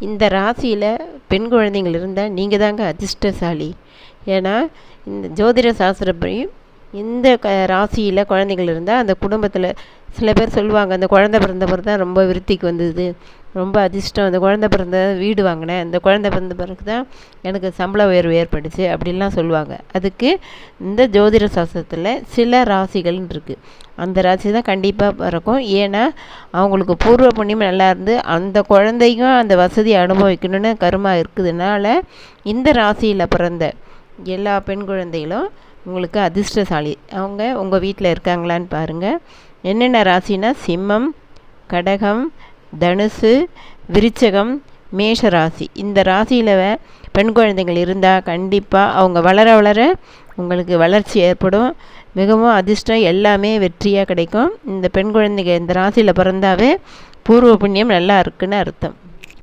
இந்த ராசியில் பெண் குழந்தைங்கள் இருந்தால் நீங்கள் தாங்க அதிர்ஷ்டசாலி. ஏன்னா இந்த ஜோதிட சாஸ்திரப்படி இந்த க ராசியில் குழந்தைகள் இருந்தால் அந்த குடும்பத்தில் சில பேர் சொல்லுவாங்க அந்த குழந்த பிறந்த பிறகு தான் ரொம்ப விருத்திக்கு வந்தது. ரொம்ப அதிர்ஷ்டம். அந்த குழந்த பிறந்த வீடு வாங்கினேன். அந்த குழந்த பிறந்த பிறகு தான் எனக்கு சம்பள உயர்வு ஏற்பட்டுச்சு அப்படின்லாம் சொல்லுவாங்க. அதுக்கு இந்த ஜோதிட சாஸ்திரத்தில் சில ராசிகள்னு இருக்குது அந்த ராசி தான் கண்டிப்பாக பிறக்கும். ஏன்னா அவங்களுக்கு பூர்வ புண்ணியம் நல்லா இருந்து அந்த குழந்தையும் அந்த வசதியை அனுபவிக்கணும்னு கருமா இருக்குதுனால இந்த ராசியில் பிறந்த எல்லா பெண் குழந்தைகளும் உங்களுக்கு அதிர்ஷ்டசாலி. அவங்க உங்கள் வீட்டில் இருக்காங்களான்னு பாருங்கள் என்னென்ன ராசினா சிம்மம் கடகம் தனுசு விருச்சகம் மேஷ ராசி இந்த ராசியில் பெண் குழந்தைகள் இருந்தால் கண்டிப்பாக அவங்க வளர வளர உங்களுக்கு வளர்ச்சி ஏற்படும். மிகவும் அதிர்ஷ்டம் எல்லாமே வெற்றியாக கிடைக்கும். இந்த பெண் குழந்தைங்க இந்த ராசியில் பிறந்தாவே பூர்வ புண்ணியம் நல்லா இருக்குன்னு அர்த்தம்.